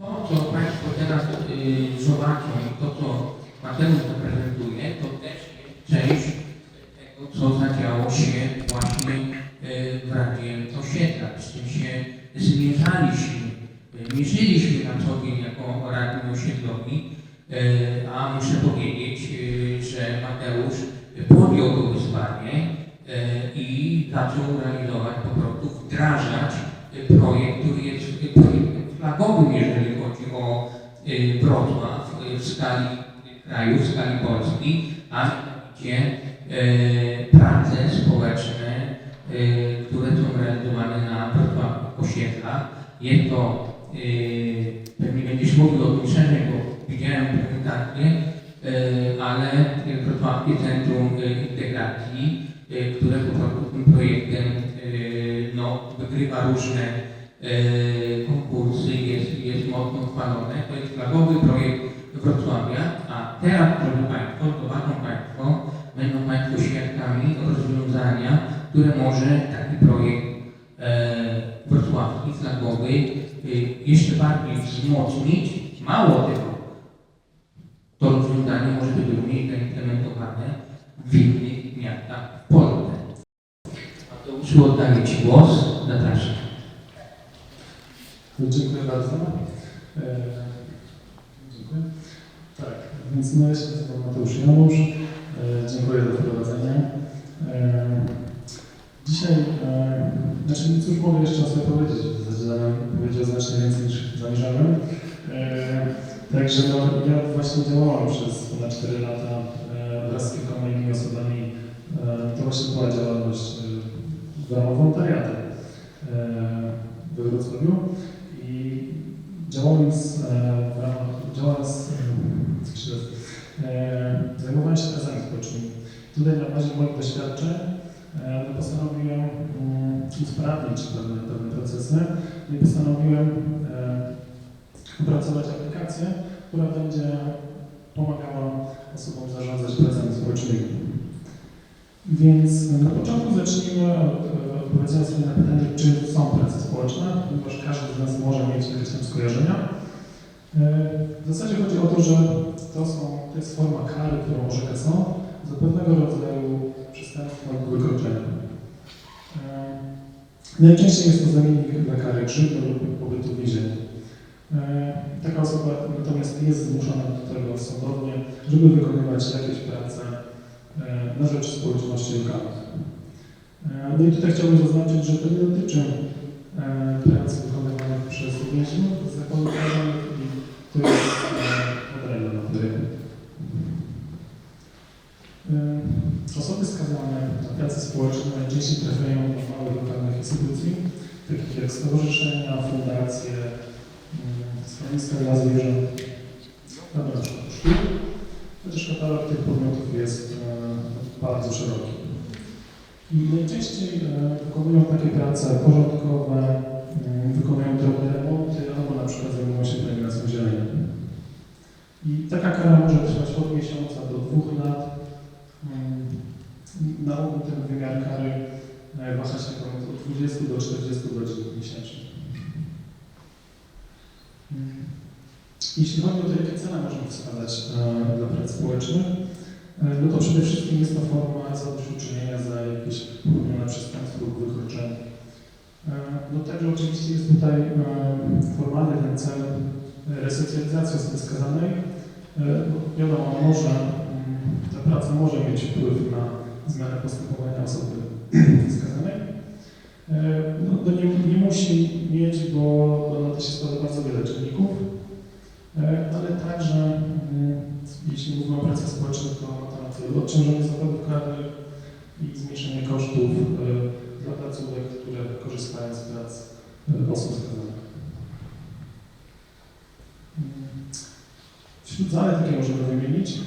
To, co Państwo teraz y, zobaczą i to, co Mateusz zaprezentuje, to też część tego, co zadziało się właśnie y, w Radzie Osiedla. Z tym się zmierzaliśmy. Y, Mierzyliśmy na co dzień jako radni osiedlowi, y, a muszę powiedzieć, y, że Mateusz podjął to wyzwanie y, i zaczął realizować, po prostu wdrażać y, projekt, który jest y, projektem flagowym, jeżeli chodzi o y, Wrocław y, w skali kraju, w skali Polski, a y, prace społeczne, y, które są realizowane na Wrocławiu osiedla. Jest to, y, pewnie będziesz mówił o tym szerzej, bo widziałem prezentację, y, ale Wrocławskie Centrum Integracji, które po prostu tym projektem no, wygrywa różne y, konkursy, jest, jest mocno chwalone. To jest flagowy projekt Wrocławia, a teraz, proszę Państwa, zobaczą Państwo, będą Państwo świadkami rozwiązania, które może taki projekt e, wrocławski, flagowy e, jeszcze bardziej wzmocnić. Mało tego, to rozwiązanie może być również zaimplementowane w innych miastach w Polsce. Mateuszu, oddaję Ci głos. Zapraszam. Dziękuję bardzo. E, Dziękuję. Tak, więc no ja się nazywam Mateusz Janusz. E, Dziękuję za wprowadzenie. E, Dzisiaj, e, znaczy cóż mogę jeszcze o sobie powiedzieć, w zasadzie Damian powiedział znacznie więcej niż zamierzałem. E, Także no, ja właśnie działałem przez ponad 4 lata e, wraz z kilkoma innymi osobami. E, To właśnie była działalność e, w ramach wolontariatu we Wrocławiu i działając w ramach, działając, zajmowałem się pracami społecznymi. Tutaj na bazie moich doświadczeń no postanowiłem mm, usprawnić pewne, pewne procesy i postanowiłem opracować aplikację, która będzie pomagała osobom zarządzać pracami społecznymi. Więc na początku zacznijmy od odpowiedzenia sobie na pytanie, czym są prace społeczne, ponieważ każdy z nas może mieć jakieś tam skojarzenia. W zasadzie chodzi o to, że to, są, to jest forma kary, którą orzeka sąd za pewnego rodzaju przestępstwo lub wykroczenie. E, Najczęściej jest to zamiennik dla kary grzywny lub pobytu w więzieniu. E, Taka osoba natomiast jest zmuszona do tego sądownie, żeby wykonywać jakieś prace e, na rzecz społeczności lokalnych. E, No i tutaj chciałbym zaznaczyć, że to nie dotyczy prac wykonywanych przez więźniów z zakonu i to jest odrębna materia. Osoby skazane na pracę społeczną najczęściej trafiają do małych lokalnych instytucji, takich jak stowarzyszenia, fundacje, schroniska dla zwierząt, na przykład szkół, chociaż katalog tych podmiotów jest e, bardzo szeroki. I najczęściej e, wykonują takie prace porządkowe, mm, wykonują drobne remonty albo na przykład zajmują się pielęgnacją zieleni. I taka kara może trwać od miesiąca do dwóch lat. Mm, Na ogół ten wymiar kary e, waha się od 20 do 40 godzin miesięcznie. Jeśli chodzi o to, jakie ceny możemy wskazać e, dla prac społecznych, e, no to przede wszystkim jest to forma zadośćuczynienia za jakieś popełnione przestępstwo lub wykroczenie. E, No także oczywiście jest tutaj e, formalny ten cel e, resocjalizacji osoby skazanej. E, no Wiadomo, może, mm, ta praca może mieć wpływ na zmianę postępowania osoby skazanej. E, No, to nie, nie musi mieć, bo bo na to się składa bardzo wiele czynników. E, ale także, mm, jeśli mówimy o pracy społecznej, to ma na celu odciążenie zakładów karnych i zmniejszenie kosztów e, dla placówek, które korzystają z prac e, osób skazanych. Wśród zalet, jakie możemy wymienić,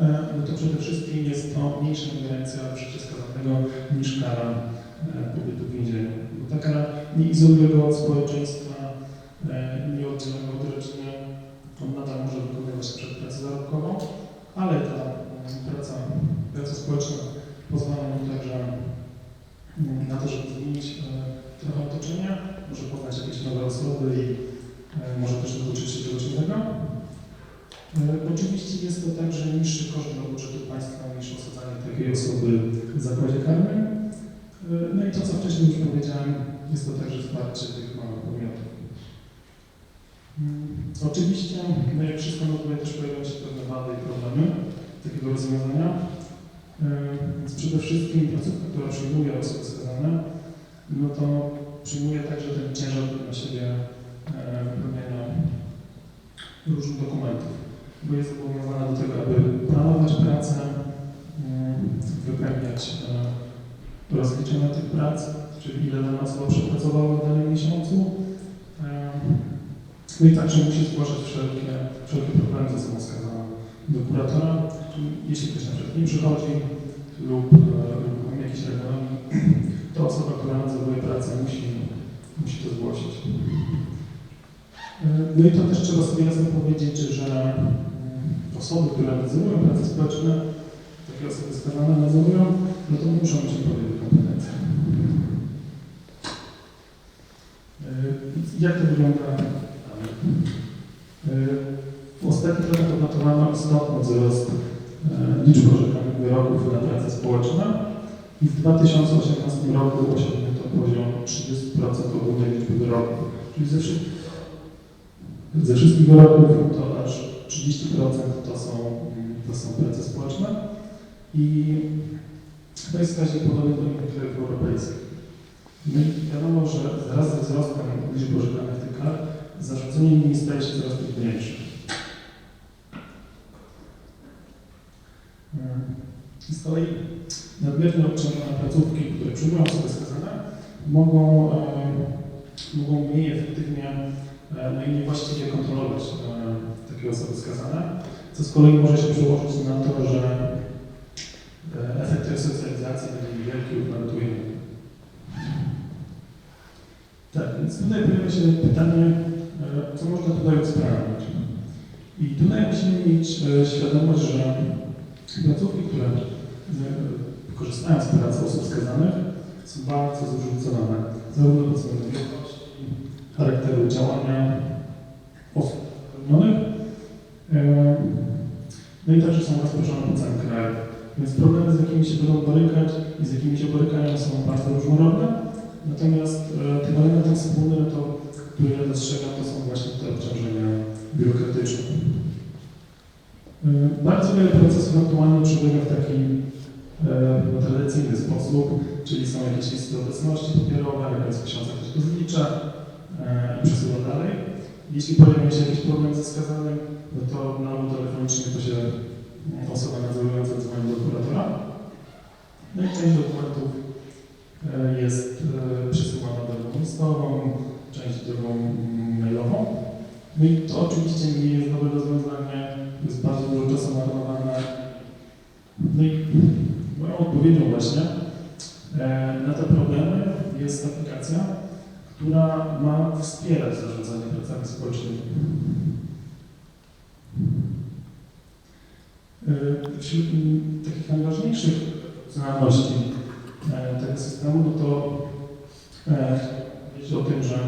e, no to przede wszystkim jest to mniejsza ingerencja w życie skazanego niż kara e, pobytu w więzieniu. Ta kara nie izoluje go od społeczeństwa, e, nie oddziela go od rodziny. On nadal może wykonywać przed pracę zarobkową, ale ta mm, praca, praca społeczna pozwala mu także mm, na to, żeby zmienić e, trochę otoczenia, może poznać jakieś nowe osoby i e, e, może też dotyczyć się czynnego. E, Oczywiście jest to także niższy koszt dla budżetu państwa niż osadzanie takiej osoby w zakładzie karnym. E, No i to, co wcześniej już powiedziałem, jest to także wsparcie tych małych podmiotów. Oczywiście, no jak wszystko, no tutaj też pojawiają się pewne wady i problemy takiego rozwiązania. E, Więc przede wszystkim placówka, która przyjmuje osoby skazane, no to przyjmuje także ten ciężar na siebie e, wypełniania różnych dokumentów, bo jest zobowiązana do tego, aby planować pracę, mm, wypełniać e, rozliczenia tych prac, czyli ile dana osoba przepracowała w danym miesiącu. E, No i także musi zgłaszać wszelkie, wszelkie problemy ze sobą skazaną do kuratora, jeśli ktoś na przykład nie przychodzi lub, e, lub jakiś regulamin, to osoba, która nadzoruje pracę musi, musi to zgłosić. E, No i to też trzeba sobie jasno powiedzieć, że mm, osoby, które nadzorują prace społeczne, takie osoby skazane nadzorują, no to muszą mieć odpowiednie kompetencje. E, Jak to wygląda dalej? E, Latach odnotowano istotny wzrost e, liczby orzekanych wyroków na prace społeczne i w 2018 roku osiągnięto poziom 30% ogólnej liczby wyroków. Czyli ze wszystkich, ze wszystkich wyroków to aż 30% to są, to są prace społeczne i to jest wskaźnik podobny do innych krajów europejskich. No i wiadomo, że wraz ze wzrostem liczby orzekanych tych kar zarządzenie nimi staje się coraz trudniejsze. I z kolei nadmiernie obciążone placówki, które przyjmują osoby skazane, mogą, e, mogą mniej efektywnie e, no i niewłaściwie kontrolować e, takie osoby skazane, co z kolei może się przełożyć na to, że efekt resocjalizacji będzie niewielki lub nawet ujemny. Tak, więc tutaj pojawia się pytanie, co można tutaj usprawnić. I tutaj musimy mieć świadomość, że placówki, które e, korzystają z pracy osób skazanych, są bardzo zróżnicowane, zarówno pod względem wielkości, charakteru działania osób zatrudnionych, e, no i także są rozproszone po całym kraju. Więc problemy, z jakimi się będą borykać i z jakimi się borykają, są bardzo różnorodne. Natomiast e, tym elementem wspólnym, to, który ja dostrzegam, to są właśnie te obciążenia biurokratyczne. Bardzo wiele procesów aktualnie przebiega w taki e, no, tradycyjny sposób, czyli są jakieś listy obecności papierowe, jakaś książka ktoś to zlicza e, i przesuwa dalej. Jeśli pojawią się jakieś problemy ze skazanym, no to na albo telefonicznie to się e, osoba nadzorująca dzwoni do kuratora. No i część dokumentów jest przesyłana drogą listową, część drogą mailową. No i to oczywiście nie jest dobre rozwiązanie, jest bardzo dużo czasu marnowane. No i moją odpowiedzią właśnie e, na te problemy jest aplikacja, która ma wspierać zarządzanie pracami społecznymi. E, Wśród takich najważniejszych funkcjonalności e, tego systemu, no to e, powiedzieć o tym, że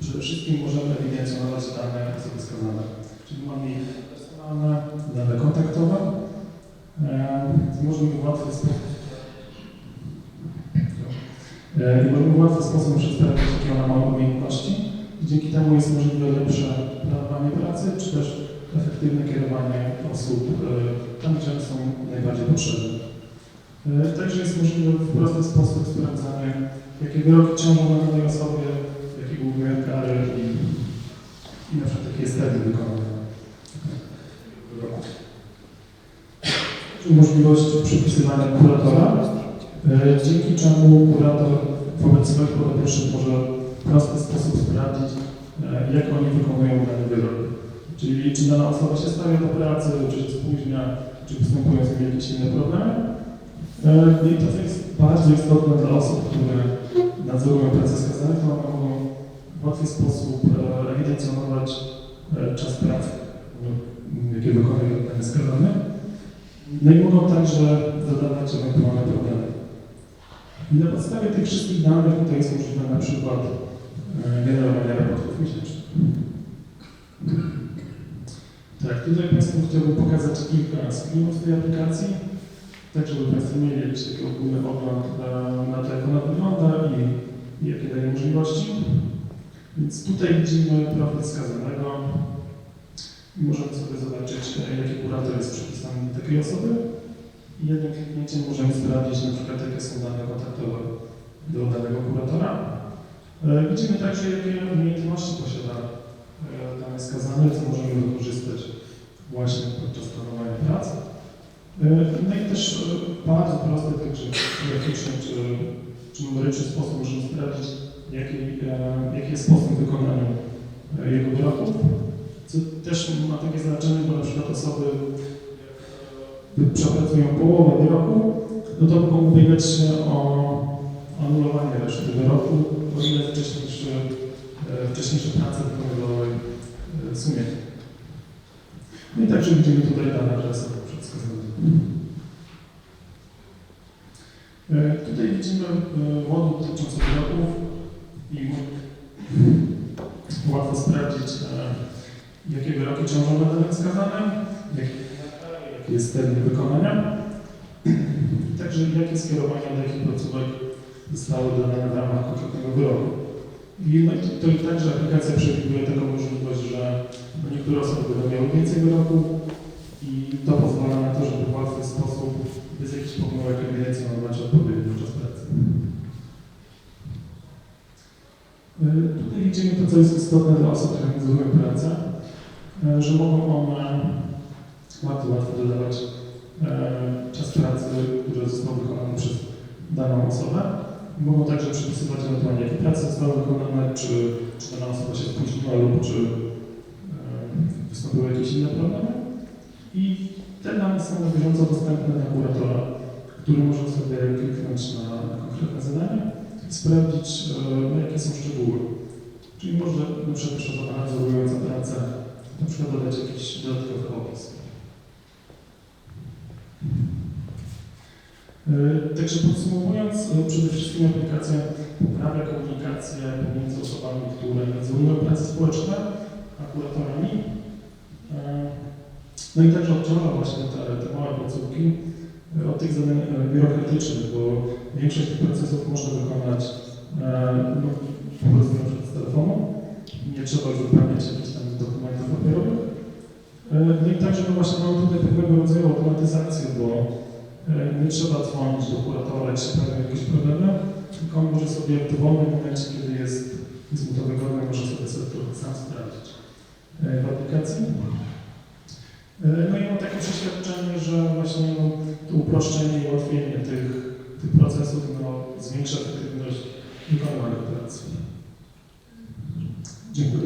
przede wszystkim możemy ewidencjonować dane osoby skazane. Czyli mamy ich personalne, dane kontaktowe. E, możemy w łatwy sposób e, i możemy w łatwy sposób przedstawiać, jakie ona ma umiejętności. Dzięki temu jest możliwe lepsze planowanie pracy, czy też efektywne kierowanie osób e, tam, gdzie są najbardziej potrzebne. E, Także jest możliwe w prosty sposób sprawdzanie, jakie wyroki ciążą na danej osobie, jakie były kary i, i na przykład jaki jest termin. Możliwość przypisywania kuratora, e, dzięki czemu kurator wobec swoich podopiecznych może w prosty sposób sprawdzić, e, jak oni wykonują dany wyrok. Czyli czy dana osoba się stawia do pracy, czy się spóźnia, czy występują z nim jakieś inne problemy. E, No i to, co jest bardzo istotne dla osób, które nadzorują pracę skazanych, to mogą w łatwy sposób ewidencjonować e, czas pracy, jakie wykonuje dany skazany. No i mogą także zadawać ewentualne problemy. I na podstawie tych wszystkich danych tutaj jest możliwe na przykład e, generowanie raportów miesięcznych. Tak, tutaj Państwu chciałbym pokazać kilka screenów tej aplikacji, tak żeby Państwo mieli jakiś taki ogólny ogląd na to, jak ona wygląda i, i jakie daje możliwości. Więc tutaj widzimy profil skazanego i możemy sobie zobaczyć, e, jaki kurator jest przypisany do takiej osoby. Jednym kliknięciem możemy sprawdzić na przykład, jakie są dane kontaktowe do danego kuratora. E, Widzimy także, jakie umiejętności posiada e, dany skazany, co możemy wykorzystać właśnie podczas planowania prac. E, No i też bardzo prosty, także graficzny czy, czy numeryczny sposób możemy sprawdzić, jaki, jaki jest sposób wykonania jego wyroków. Co też ma takie znaczenie, bo na przykład osoby e, przepracują połowę wyroku, no to mogą ubiegać się o anulowanie reszty wyroku, o ile wcześniejsze, e, wcześniejsze prace wykonywały e, sumiennie. No i także widzimy tutaj dane adresowe przedskazane. E, Tutaj widzimy e, moduł dotyczący wyroków i łatwo sprawdzić, e, jakie wyroki ciążą na danym jakie jaki jest termin wykonania, także jakie skierowania do jakich placówek zostały dodane w ramach konkretnego wyroku. I no, to, to także aplikacja przewiduje taką możliwość, że no, niektóre osoby będą miały więcej wyroków i to pozwala na to, żeby w łatwy sposób, bez jakichś pomyłek ewidencji odbywać odpowiednio czas pracy. Y, Tutaj widzimy to, co jest istotne dla osób, które realizują pracę, y, że mogą one łatwo, łatwo dodawać y, czas pracy, który został wykonany przez daną osobę. Mogą także przypisywać ewentualnie, jakie prace zostały wykonane, czy, czy dana osoba się spóźniła lub czy e, wystąpiły jakieś inne problemy. I te dane są na bieżąco dostępne dla kuratora, który może sobie kliknąć na, konkretne zadanie i sprawdzić, e, no, jakie są szczegóły. Czyli może na przykład osoba nadzorująca pracę na przykład dodać jakiś dodatkowy opis. Także podsumowując, e, przede wszystkim aplikacja poprawia komunikację pomiędzy osobami, które nadzorują prace społeczne, a kuratorami. E, No i także odciąga właśnie te, te małe placówki e, od tych zadań e, biurokratycznych, bo większość tych procesów można wykonać e, no, po prostu na przykład z telefonu. Nie trzeba już wypełniać jakichś tam dokumentów papierowych. E, No i także no właśnie mamy tutaj pewnego rodzaju automatyzację, bo E, Nie trzeba dzwonić do kuratora, jeśli pojawią jakieś problemy, tylko on może sobie w dowolnym momencie, kiedy jest, jest mu to wygodne, może sobie sobie sam sprawdzić e, w aplikacji. E, No i mam takie przeświadczenie, że właśnie no, to uproszczenie i ułatwienie tych, tych procesów no, zwiększa efektywność wykonywanych prac. Dziękuję.